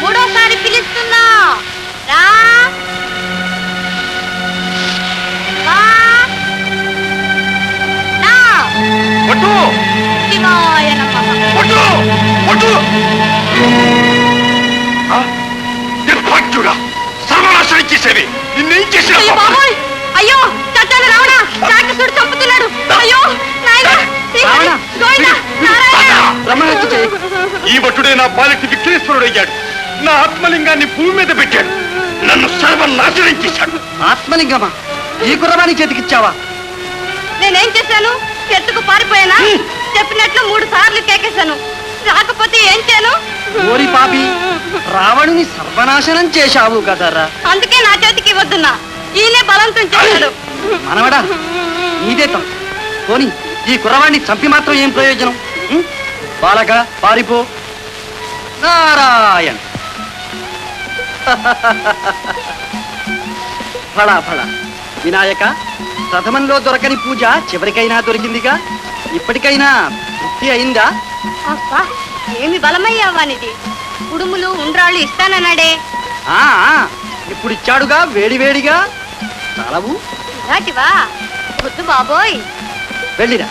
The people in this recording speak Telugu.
మూడోసారి పిలుస్తున్నా. రా? నిర్భాగ్యుడా. సర్వనాశనం చేసేవి. నిన్నేం చేసిన అయ్యో! ఈ భటుడే నా పాలిటి విఘ్నేశ్వరుడయ్యాడు. నా ఆత్మలింగాన్ని భూమి మీద పెట్టాడు. నన్ను సర్వనాశనం చేశాడు. ఆత్మలింగమా? ఈ కుర్రవాణి చేతికిచ్చావా? నేనేం చేశాను? చెట్టుకు పారిపోయానా? చెప్పినట్లు మూడు సార్లు కేకేశాను. రాకపోతే ఏం చేయను? ఓరి పాపి రావణుని సర్వనాశనం చేశావు కదరా. అందుకే నా చేతికి వద్దున్నా ఈయనే బలంతం చేశాడు. మనవడా నీదే తప్పు. పోని ఈ కుర్రవాణ్ణి చంపి మాత్రం ఏం ప్రయోజనం? బాలక పారిపో. నారాయణ. ఫళ ఫళ. వినాయక ప్రథమంలో దొరకని పూజ చివరికైనా దొరికిందిగా? ఇప్పటికైనా తృప్తి అయిందా? అబ్బా ఏమి బలమయ్యావానిది? కుడుములు ఉండ్రాళ్ళు ఇస్తానన్నాడే. ఆ ఇప్పుడు ఇచ్చాడుగా వేడివేడిగా చాలవు. ఇలాంటివా? వద్దు బాబోయ్. వెళ్ళిరా.